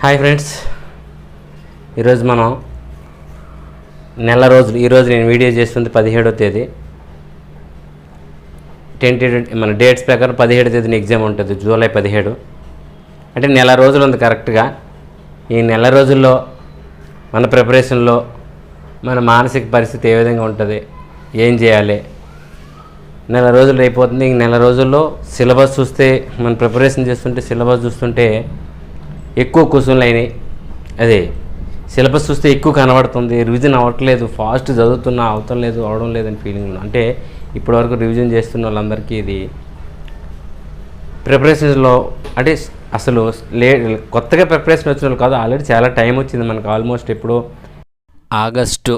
Hi friends. ఈరోజు మనం నెల రోజులు ఈరోజు నేను వీడియో చేస్తుంది పదిహేడో తేదీ. ట్వంటీ మన డేట్స్ ప్రకారం పదిహేడు తేదీన ఎగ్జామ్ ఉంటుంది జూలై పదిహేడు. అంటే నెల రోజులు ఉంది కరెక్ట్గా ఈ నెల రోజుల్లో మన ప్రిపరేషన్లో మన మానసిక పరిస్థితి ఏ విధంగా ఉంటుంది ఏం చేయాలి? నెల రోజులు అయిపోతుంది. ఈ నెల రోజుల్లో సిలబస్ చూస్తే మన ప్రిపరేషన్ చేస్తుంటే సిలబస్ చూస్తుంటే ఎక్కువ క్వశ్చన్లు అయినాయి. అదే సిలబస్ చూస్తే ఎక్కువ కనబడుతుంది రివిజన్ అవ్వట్లేదు ఫాస్ట్ చదువుతున్నా అవతం లేదు అవడం లేదని ఫీలింగ్ అంటే ఇప్పటివరకు రివిజన్ చేస్తున్న వాళ్ళందరికీ ఇది ప్రిపరేషన్స్లో అంటే అసలు లే కొత్తగా ప్రిపరేషన్ వచ్చిన వాళ్ళు కాదు ఆల్రెడీ చాలా టైం వచ్చింది మనకు ఆల్మోస్ట్ ఎప్పుడో ఆగస్టు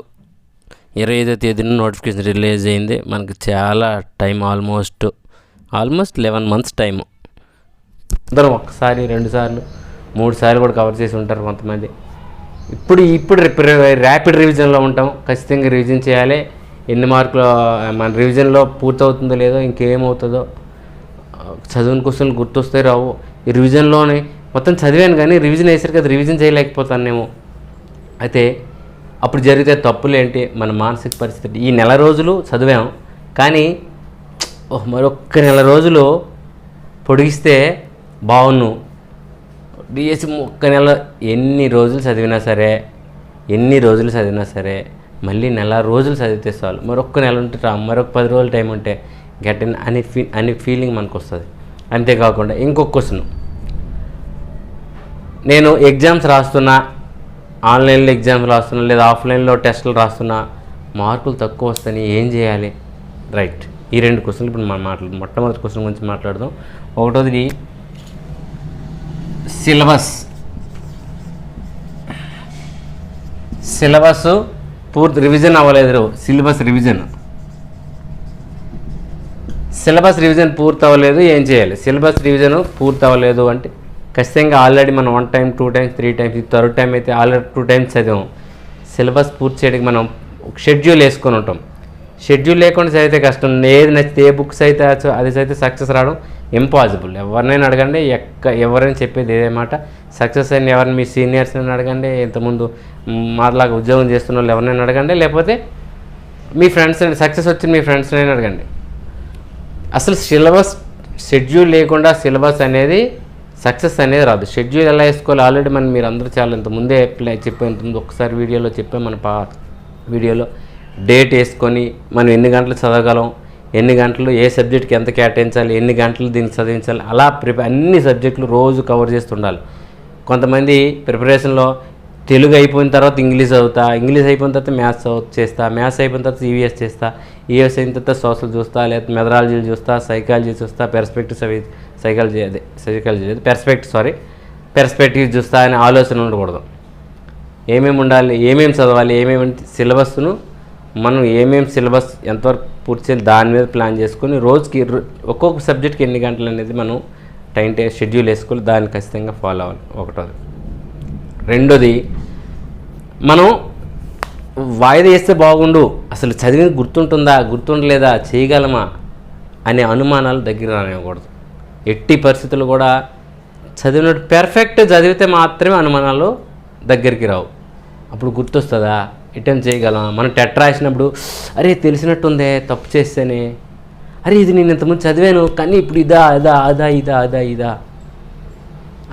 ఇరవై ఐదో తేదీన నోటిఫికేషన్ రిలీజ్ అయింది. మనకి చాలా time almost almost eleven months time అందరం ఒకసారి రెండుసార్లు మూడు సార్లు కూడా కవర్ చేసి ఉంటారు కొంతమంది. ఇప్పుడు ఇప్పుడు ర్యాపిడ్ రివిజన్లో ఉంటాం. ఖచ్చితంగా రివిజన్ చేయాలి. ఎన్ని మార్కులు మన రివిజన్లో పూర్తవుతుందో లేదో ఇంకేమవుతుందో చదివిన క్వశ్చన్లు గుర్తొస్తే రావు. ఈ రివిజన్లోనే మొత్తం చదివాను కానీ రివిజన్ వేసరికి అది రివిజన్ చేయలేకపోతానేమో అయితే అప్పుడు జరిగితే తప్పులు ఏంటి? మన మానసిక పరిస్థితి. ఈ నెల రోజులు చదివాం. కానీ మరొక్క నెల రోజులు పొడిగిస్తే బాగున్ను. డిఎస్సి ఒక్క నెల ఎన్ని రోజులు చదివినా సరే ఎన్ని రోజులు చదివినా సరే మళ్ళీ నెల రోజులు చదివితే చాలు. మరొక్క నెల ఉంటే రా మరొక పది రోజులు టైం ఉంటే గెట్ ఇన్ అని ఫీ అని ఫీలింగ్ మనకు వస్తుంది అంతేకాకుండా ఇంకొక క్వశ్చన్ నేను ఎగ్జామ్స్ రాస్తున్నా ఆన్లైన్లో ఎగ్జామ్స్ రాస్తున్నా లేదా ఆఫ్లైన్లో టెస్టులు రాస్తున్నా మార్కులు తక్కువ వస్తాయి ఏం చేయాలి? రైట్. ఈ రెండు క్వశ్చన్లు ఇప్పుడు మనం మాట్లాడదాం మొట్టమొదటి క్వశ్చన్ గురించి మాట్లాడదాం. ఒకటోది సిలబస్. సిలబస్ పూర్తి రివిజన్ అవ్వలేదు సిలబస్ రివిజన్. సిలబస్ రివిజన్ పూర్తి అవ్వలేదు ఏం చేయాలి? సిలబస్ రివిజన్ పూర్తి అవ్వలేదు అంటే ఖచ్చితంగా ఆల్రెడీ మనం one time two times three times third time అయితే ఆల్రెడీ టూ టైమ్స్ చదివాం. సిలబస్ పూర్తి చేయడానికి మనం షెడ్యూల్ వేసుకొని ఉంటాం. షెడ్యూల్ లేకుండా చదివితే కష్టం. ఏది నచ్చితే ఏ బుక్స్ అయితే అది చదివితే సక్సెస్ రావడం ఇంపాసిబుల్. ఎవరినైనా అడగండి ఎక్క ఎవరైనా చెప్పేది ఇదే మాట. సక్సెస్ అయిన ఎవరిని మీ సీనియర్స్ని అడగండి ఇంతకుముందు మాలాగా ఉద్యోగం చేస్తున్న వాళ్ళు ఎవరినైనా అడగండి లేకపోతే మీ ఫ్రెండ్స్ సక్సెస్ వచ్చిన మీ ఫ్రెండ్స్ని అడగండి. అసలు సిలబస్ షెడ్యూల్ లేకుండా సిలబస్ అనేది సక్సెస్ అనేది రాదు. షెడ్యూల్ ఎలా వేసుకోవాలి? ఆల్రెడీ మనం మీరు అందరూ చాలా ఇంత ముందే ప్లే చెప్పాం ముందు ఒకసారి వీడియోలో చెప్పాం మన పా వీడియోలో. డేట్ వేసుకొని మనం ఎన్ని గంటలు చదవగలం ఎన్ని గంటలు ఏ సబ్జెక్ట్కి ఎంత కేటాయించాలి ఎన్ని గంటలు దీనికి చదివించాలి అలా ప్రిపే అన్ని సబ్జెక్టులు రోజు కవర్ చేస్తుండాలి. కొంతమంది ప్రిపరేషన్లో తెలుగు అయిపోయిన తర్వాత ఇంగ్లీష్ చదువుతా ఇంగ్లీష్ అయిపోయిన తర్వాత మ్యాథ్స్ చదువు చేస్తా మ్యాథ్స్ అయిపోయిన తర్వాత ఈవీఎస్ చేస్తా ఈవీఎస్ అయిన తర్వాత సోషల్ చూస్తా లేదా మెథడాలజీలు చూస్తా సైకాలజీ చూస్తా పెర్స్పెక్టివ్ అవి సైకాలజీ అదే సైకాలజీ లేదు పెర్స్పెక్టివ్ సారీ పెర్స్పెక్టివ్ చూస్తా అనే ఆలోచన ఉండకూడదు. ఏమేమి ఉండాలి ఏమేమి చదవాలి ఏమేమి సిలబస్ను మనం ఏమేమి సిలబస్ ఎంతవరకు పూర్తి దాని మీద ప్లాన్ చేసుకొని రోజుకి ఒక్కొక్క సబ్జెక్ట్కి ఎన్ని గంటలు అనేది మనం టైం టే షెడ్యూల్ వేసుకొని దాన్ని ఖచ్చితంగా ఫాలో అవ్వాలి. ఒకటోది. రెండోది మనం వాయిదా వేస్తే బాగుండు. అసలు చదివింది గుర్తుంటుందా గుర్తుండలేదా చేయగలమా అనే అనుమానాలు దగ్గర రానివ్వకూడదు. ఎట్టి పరిస్థితులు కూడా చదివినట్టు పెర్ఫెక్ట్ చదివితే మాత్రమే అనుమానాలు దగ్గరికి రావు. అప్పుడు గుర్తొస్తుందా? రిటర్న్ చేయగలమా మనం టెట్ రాసినప్పుడు అరే తెలిసినట్టుందే తప్పు చేస్తేనే. అరే ఇది నేను ఇంతకుముందు చదివాను కానీ ఇప్పుడు ఇదా అదా అదా ఇదా అదా ఇదా.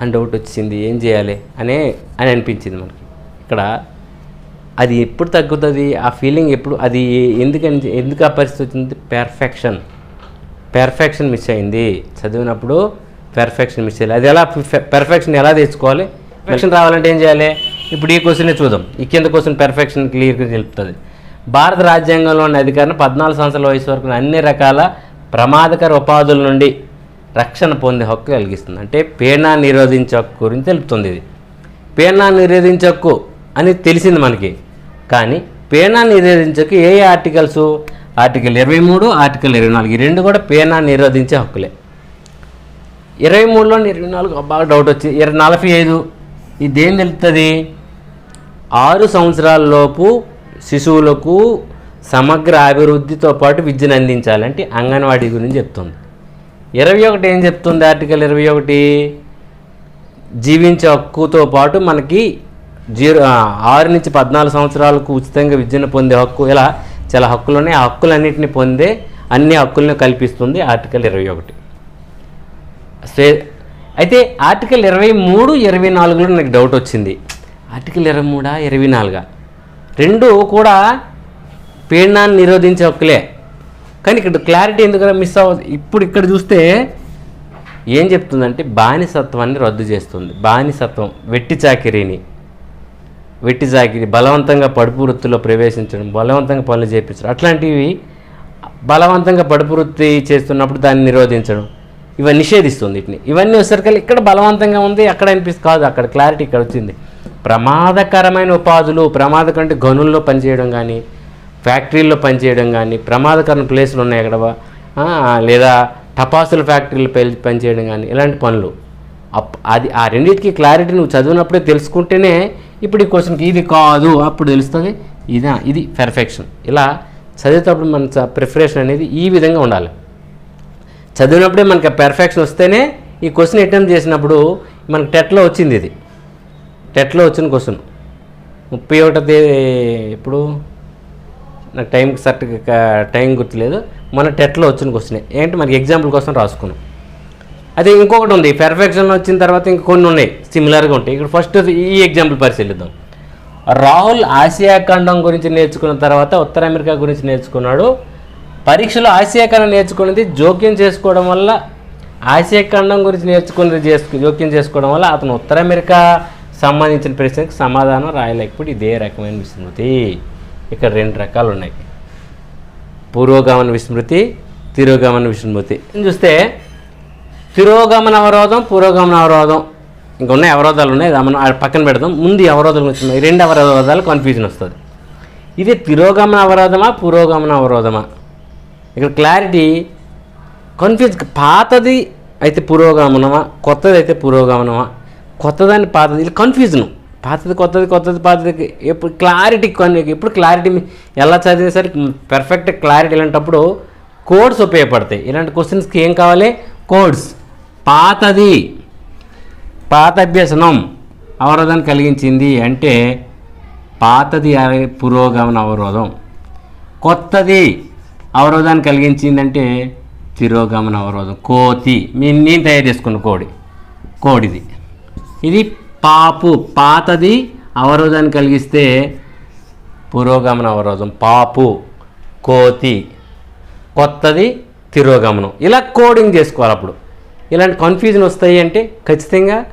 అని డౌట్ వచ్చింది. ఏం చేయాలి? అనే అని అనిపించింది మనకి. ఇక్కడ అది ఎప్పుడు తగ్గుతుంది? ఆ ఫీలింగ్ ఎప్పుడు అది ఎందుకని ఎందుకు ఆ పరిస్థితి వచ్చింది? పెర్ఫెక్షన్ పెర్ఫెక్షన్ మిస్ అయింది. చదివినప్పుడు పెర్ఫెక్షన్ మిస్ అయ్యాలి అది ఎలా పెర్ఫెక్షన్ ఎలా తెచ్చుకోవాలి? పెర్ఫెక్షన్ రావాలంటే ఏం చేయాలి? ఇప్పుడు ఈ క్వశ్చనే చూద్దాం. ఈ కింద క్వశ్చన్ పెర్ఫెక్షన్ క్లియర్గా తెలుపుతుంది. భారత రాజ్యాంగంలోని అధికారం పద్నాలుగు సంవత్సరాల వయసు వరకు అన్ని రకాల ప్రమాదకర ఉపాధుల నుండి రక్షణ పొందే హక్కు కలిగిస్తుంది. అంటే పీడన నిరోధించే హక్కు గురించి తెలుపుతుంది ఇది. పీడన నిరోధించే హక్కు అని తెలిసింది మనకి. కానీ పీడన నిరోధించకు ఏ ఏ ఆర్టికల్స్? ఆర్టికల్ ఇరవై మూడు ఆర్టికల్ ఇరవై నాలుగు. ఈ రెండు కూడా పీడన నిరోధించే హక్కులే. ఇరవై మూడులో ఇరవై నాలుగు బాగా డౌట్ వచ్చి ఇరవై నలభై ఐదు. ఇది ఏం తెలుపుతుంది? ఆరు సంవత్సరాలలోపు శిశువులకు సమగ్ర అభివృద్ధితో పాటు విద్యను అందించాలంటే అంగన్వాడీ గురించి చెప్తుంది. ఇరవై ఒకటి ఏం చెప్తుంది? ఆర్టికల్ ఇరవై ఒకటి. జీవించే హక్కుతో పాటు మనకి జీరో ఆరు నుంచి పద్నాలుగు సంవత్సరాలకు ఉచితంగా విద్యను పొందే హక్కు ఇలా చాలా హక్కులు ఉన్నాయి ఆ హక్కులన్నింటినీ పొందే అన్ని హక్కులను కల్పిస్తుంది ఆర్టికల్ ఇరవై ఒకటి. అయితే ఆర్టికల్ ఇరవై మూడు ఇరవై నాలుగులో నాకు డౌట్ వచ్చింది. ఆర్టికల్ ఇరవై మూడా ఇరవై నాలుగా? రెండు కూడా పీడనాన్ని నిరోధించే హక్కులే. కానీ ఇక్కడ క్లారిటీ ఎందుకు మిస్ అవ్వదు? ఇప్పుడు ఇక్కడ చూస్తే ఏం చెప్తుందంటే బానిసత్వాన్ని రద్దు చేస్తుంది. బానిసత్వం వెట్టి చాకిరీని. వెట్టి చాకిరి బలవంతంగా పడుపు వృత్తిలో ప్రవేశించడం బలవంతంగా పనులు చేయించడం అట్లాంటివి బలవంతంగా పడుపు వృత్తి చేస్తున్నప్పుడు దాన్ని నిరోధించడం ఇవన్నీ నిషేధిస్తుంది వీటిని ఇవన్నీ వచ్చేసరికి ఇక్కడ బలవంతంగా ఉంది అక్కడ అనిపిస్తుంది కాదు అక్కడ క్లారిటీ ఇక్కడ వచ్చింది. ప్రమాదకరమైన ఉపాధులు ప్రమాదకరం అంటే గనుల్లో పనిచేయడం కానీ ఫ్యాక్టరీల్లో పనిచేయడం కానీ ప్రమాదకరమైన ప్లేసులు ఉన్నాయి అక్కడ లేదా టపాసుల ఫ్యాక్టరీలు పె- పనిచేయడం కానీ ఇలాంటి పనులు. అప్ అది ఆ రెండింటికి క్లారిటీ నువ్వు చదివినప్పుడే తెలుసుకుంటేనే ఇప్పుడు ఈ క్వశ్చన్కి ఇది కాదు అప్పుడు తెలుస్తుంది. ఇదా ఇది పెర్ఫెక్షన్ ఇలా చదివేటప్పుడు మన ప్రిపరేషన్ అనేది ఈ విధంగా ఉండాలి. చదివినప్పుడే మనకి పెర్ఫెక్షన్ వస్తేనే ఈ క్వశ్చన్ అటెంప్ట్ చేసినప్పుడు మనకి టెట్లో వచ్చింది ఇది. టెట్లో వచ్చిన క్వశ్చన్. ముప్పై ఒకటో తేదీ ఇప్పుడు నాకు టైం కరెక్ట్గా టైం గుర్తులేదు. మన టెట్లో వచ్చిన క్వశ్చన్. ఏంటి మనకి ఎగ్జాంపుల్ కోసం రాసుకున్నాం. అదే ఇంకొకటి ఉంది. పెర్ఫెక్షన్ వచ్చిన తర్వాత ఇంక కొన్ని ఉన్నాయి. సిమిలర్గా ఉంటాయి. ఇక్కడ ఫస్ట్ ఈ ఎగ్జాంపుల్ పరిశీలిద్దాం. రాహుల్ ఆసియా ఖండం గురించి నేర్చుకున్న తర్వాత ఉత్తర అమెరికా గురించి నేర్చుకున్నాడు. పరీక్షలో ఆసియా ఖండం నేర్చుకున్నది జోక్యం చేసుకోవడం వల్ల ఆసియా ఖండం గురించి నేర్చుకున్నది చేసుకు జోక్యం చేసుకోవడం వల్ల అతను ఉత్తర అమెరికా సంబంధించిన ప్రశ్నకు సమాధానం రాయలేకపోతే ఇదే రకమైన విస్మృతి. ఇక్కడ రెండు రకాలు ఉన్నాయి. పూర్వగమన విస్మృతి తిరోగమన విస్మృతి. చూస్తే తిరోగమన అవరోధం పురోగమన అవరోధం. ఇంకా ఉన్నాయి అవరోధాలు ఉన్నాయి. మనం పక్కన పెడదాం. ముందు అవరోధాలు వచ్చినాయి రెండు అవరోధాలు కన్ఫ్యూజన్ వస్తుంది. ఇది తిరోగమన అవరోధమా పురోగమన అవరోధమా? ఇక్కడ క్లారిటీ కన్ఫ్యూజ్ పాతది అయితే పురోగమనమా కొత్తది అయితే పురోగమనమా? కొత్తదాన్ని పాతది. ఇది కన్ఫ్యూజన్ పాతది కొత్తది కొత్తది పాతది ఎప్పుడు క్లారిటీ ఎప్పుడు క్లారిటీ ఎలా చదివినా పెర్ఫెక్ట్ పర్ఫెక్ట్ క్లారిటీ ఇలాంటప్పుడు కోడ్స్ ఉపయోగపడతాయి. ఇలాంటి క్వశ్చన్స్కి ఏం కావాలి? కోడ్స్ పాతది. పాత అభ్యసనం అవరోధాన్ని కలిగించింది అంటే పాతది పురోగమన అవరోధం. కొత్తది అవరోధాన్ని కలిగించిందంటే తిరోగమన అవరోధం. కోతి. మీ నేను తయారు చేసుకున్న కోడి. కోడిది. ఇది పాపు పాతది అవరోధాన్ని కలిగిస్తే పురోగమన అవరోధం. పాపు కోతి కొత్తది తిరోగమనం. ఇలా కోడింగ్ చేసుకోవాలి అప్పుడు. ఇలాంటి కన్ఫ్యూజన్ వస్తాయి అంటే ఖచ్చితంగా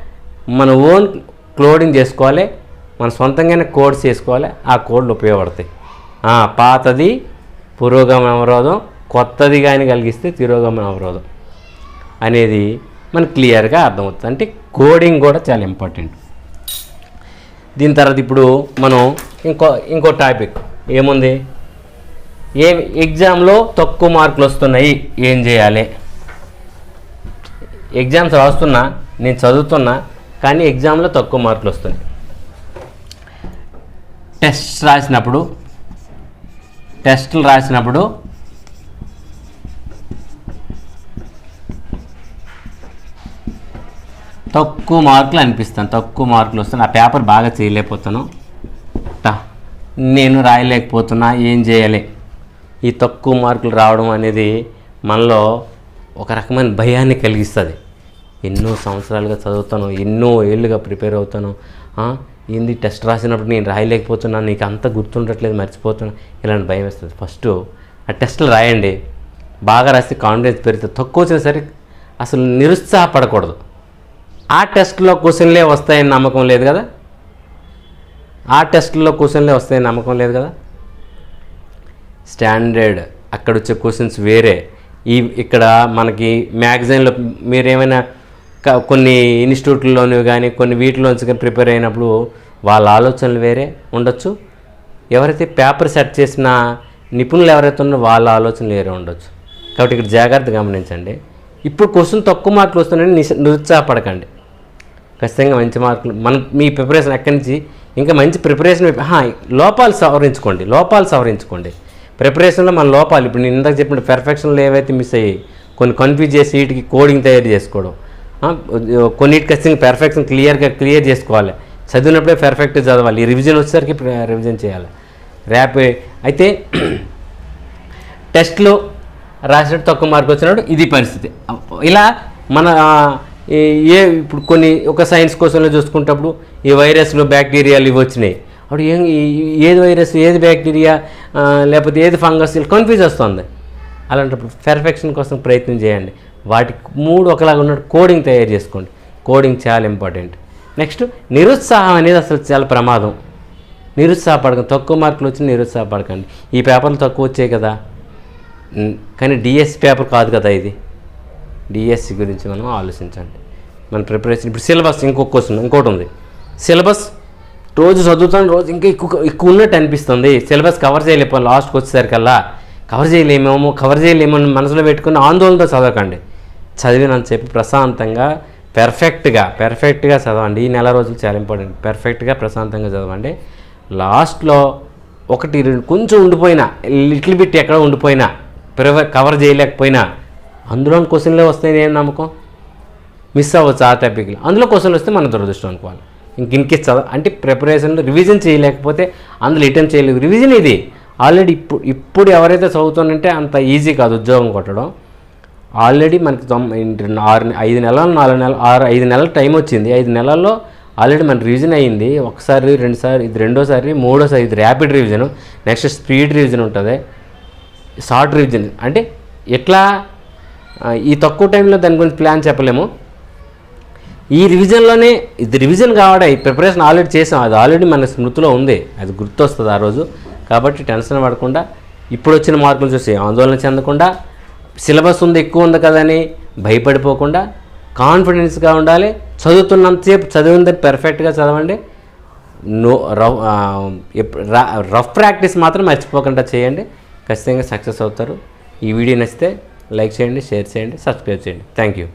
మన ఓన్ క్లోడింగ్ చేసుకోవాలి మన సొంతంగానే కోడ్స్ చేసుకోవాలి ఆ కోడ్లు ఉపయోగపడతాయి. పాతది పురోగమన అవరోధం కొత్తది కానీ కలిగిస్తే తిరోగమన అవరోధం. అనేది మనకు క్లియర్గా అర్థమవుతుంది. అంటే కోడింగ్ కూడా చాలా ఇంపార్టెంట్. దీని తర్వాత ఇప్పుడు మనం ఇంకో ఇంకో టాపిక్. ఏముంది? ఏ ఎగ్జామ్లో తక్కువ మార్కులు వస్తున్నాయి. ఏం చేయాలి? ఎగ్జామ్స్ రాస్తున్నా నేను చదువుతున్నా కానీ ఎగ్జామ్లో తక్కువ మార్కులు వస్తున్నాయి. టెస్ట్ రాసినప్పుడు టెస్టులు రాసినప్పుడు తక్కువ మార్కులు అనిపిస్తాను. తక్కువ మార్కులు వస్తాను ఆ పేపర్ బాగా చేయలేకపోతాను. నేను రాయలేకపోతున్నా ఏం చేయాలి? ఈ తక్కువ మార్కులు రావడం అనేది మనలో ఒక రకమైన భయాన్ని కలిగిస్తుంది. ఎన్నో సంవత్సరాలుగా చదువుతాను ఎన్నో ఏళ్ళుగా ప్రిపేర్ అవుతాను. ఏంది టెస్ట్ రాసినప్పుడు నేను రాయలేకపోతున్నాను నీకు అంత గుర్తుండట్లేదు మర్చిపోతున్నా ఇలాంటి భయం వేస్తుంది. ఫస్ట్ ఆ టెస్టులు రాయండి. బాగా రాస్తే కాన్ఫిడెన్స్ పెరుగుతుంది. తక్కువ వచ్చినా సరే అసలు నిరుత్సాహపడకూడదు. ఆ టెస్ట్లో క్వశ్చన్లే వస్తాయని నమ్మకం లేదు కదా? ఆ టెస్ట్లో క్వశ్చన్లే వస్తాయని నమ్మకం లేదు కదా? స్టాండర్డ్. అక్కడ వచ్చే క్వశ్చన్స్ వేరే. ఈ ఇక్కడ మనకి మ్యాగజైన్లో మీరు ఏమైనా కొన్ని ఇన్స్టిట్యూట్లలోని కానీ కొన్ని వీటిలోంచి కానీ ప్రిపేర్ అయినప్పుడు వాళ్ళ ఆలోచనలు వేరే ఉండొచ్చు. ఎవరైతే పేపర్ సెట్ చేసిన నిపుణులు ఎవరైతే ఉన్నారో వాళ్ళ ఆలోచనలు వేరే ఉండొచ్చు. కాబట్టి ఇక్కడ జాగ్రత్త గమనించండి. ఇప్పుడు క్వశ్చన్ తక్కువ మార్కులు వస్తున్నాయని నిశ- నిరుత్సాహపడకండి. ఖచ్చితంగా మంచి మార్కులు. మన మీ ప్రిపరేషన్ ఎక్కడి నుంచి? ఇంకా మంచి ప్రిపరేషన్ లోపాలు సవరించుకోండి. లోపాలు సవరించుకోండి. ప్రిపరేషన్లో మన లోపాలు ఇప్పుడు నేను ఇందాక చెప్పిన పెర్ఫెక్షన్లో ఏవైతే మిస్ అయ్యాయి కొన్ని కన్ఫ్యూజ్ చేసి వీటికి కోడింగ్ తయారు చేసుకోవడం. కొన్నిటి ఖచ్చితంగా పెర్ఫెక్షన్ క్లియర్గా క్లియర్ చేసుకోవాలి. చదివినప్పుడే పెర్ఫెక్ట్ చదవాలి. ఈ రివిజన్ వచ్చేసరికి రివిజన్ చేయాలి. ర్యాప్ అయితే టెస్ట్లో రాసినట్టు తక్కువ మార్కు వచ్చినప్పుడు ఇది పరిస్థితి. ఇలా మన ఏ- ఇప్పుడు కొన్ని ఒక సైన్స్ కోసంలో చూసుకుంటప్పుడు ఈ వైరస్లు బ్యాక్టీరియాలు ఇవి వచ్చినాయి. అప్పుడు ఏం ఏది వైరస్ ఏది బ్యాక్టీరియా లేకపోతే ఏది ఫంగస్ ఇలా కన్ఫ్యూజ్ వస్తుంది. అలాంటప్పుడు పెర్ఫెక్షన్ కోసం ప్రయత్నం చేయండి. వాటి మూడు ఒకలాగా ఉన్నట్టు కోడింగ్ తయారు చేసుకోండి. కోడింగ్ చాలా ఇంపార్టెంట్ నెక్స్ట్ నిరుత్సాహం అనేది అసలు చాలా ప్రమాదం. నిరుత్సాహపడకండి. తక్కువ మార్కులు వచ్చి నిరుత్సాహపడకండి. ఈ పేపర్లు తక్కువ వచ్చాయి కదా. కానీ డిఎస్సి పేపర్ కాదు కదా ఇది. డిఎస్సి గురించి మనం ఆలోచించండి. మన ప్రిపరేషన్ ఇప్పుడు సిలబస్ ఇంకొక క్వశ్చన్ ఇంకోటి ఉంది. సిలబస్ రోజు చదువుతాను రోజు ఇంకా ఎక్కువ ఎక్కువ ఉన్నట్టు అనిపిస్తుంది. సిలబస్ కవర్ చేయలేకపోయాం లాస్ట్కి వచ్చేసరికల్లా. కవర్ చేయలేమేమో కవర్ చేయలేమో అని మనసులో పెట్టుకుని ఆందోళనతో చదవకండి. చదివినని చెప్పి ప్రశాంతంగా పెర్ఫెక్ట్గా పెర్ఫెక్ట్గా చదవండి. ఈ నెల రోజులు చాలా ఇంపార్టెంట్ పెర్ఫెక్ట్గా ప్రశాంతంగా చదవండి. లాస్ట్లో ఒకటి రెండు కొంచెం ఉండిపోయినా లిటిల్ బిట్ ఎక్కడ ఉండిపోయినా ప్రివర్ కవర్ చేయలేకపోయినా అందులో క్వశ్చన్లే వస్తాయి ఏం నమ్మకం? మిస్ అవ్వచ్చు ఆ టాపిక్లో అందులో క్వశ్చన్లు వస్తే మన దురదృష్టం అనుకోవాలి. ఇంక ఇన్కేస్ చదవ అంటే ప్రిపరేషన్ రివిజన్ చేయలేకపోతే అందులో రిటర్న్ చేయలేదు. రివిజన్ ఇది. ఆల్రెడీ ఇప్పుడు ఇప్పుడు ఎవరైతే చదువుతానంటే అంత ఈజీ కాదు ఉద్యోగం కొట్టడం. ఆల్రెడీ మనకి తొమ్మిది ఆరు ఐదు నెలలు నాలుగు నెలలు ఆరు ఐదు నెలల టైం వచ్చింది. ఐదు నెలల్లో ఆల్రెడీ మన రివిజన్ అయ్యింది ఒకసారి రెండుసారి ఇది రెండోసారి మూడోసారి ఇది rapid revision next speed revision ఉంటుంది. షార్ట్ రివిజన్ అంటే ఎట్లా ఈ తక్కువ టైంలో దాని గురించి ప్లాన్ చెప్పలేము. ఈ రివిజన్లోనే ఇది రివిజన్ కాబట్టి ప్రిపరేషన్ ఆల్రెడీ చేసాం. అది ఆల్రెడీ మన స్మృతిలో ఉంది. అది గుర్తొస్తుంది ఆ రోజు. కాబట్టి టెన్షన్ పడకుండా ఇప్పుడు వచ్చిన మార్కులు చూసి ఆందోళన చెందకుండా సిలబస్ ఉంది ఎక్కువ ఉంది కదని భయపడిపోకుండా కాన్ఫిడెన్స్గా ఉండాలి. చదువుతున్నంతసేపు చదివింది పెర్ఫెక్ట్గా చదవండి. నో రఫ్ రఫ్ ప్రాక్టీస్ మాత్రం మర్చిపోకుండా చేయండి. ఖచ్చితంగా సక్సెస్ అవుతారు. ఈ వీడియో నచ్చితే లైక్ చేయండి షేర్ చేయండి సబ్స్క్రైబ్ చేయండి. Thank you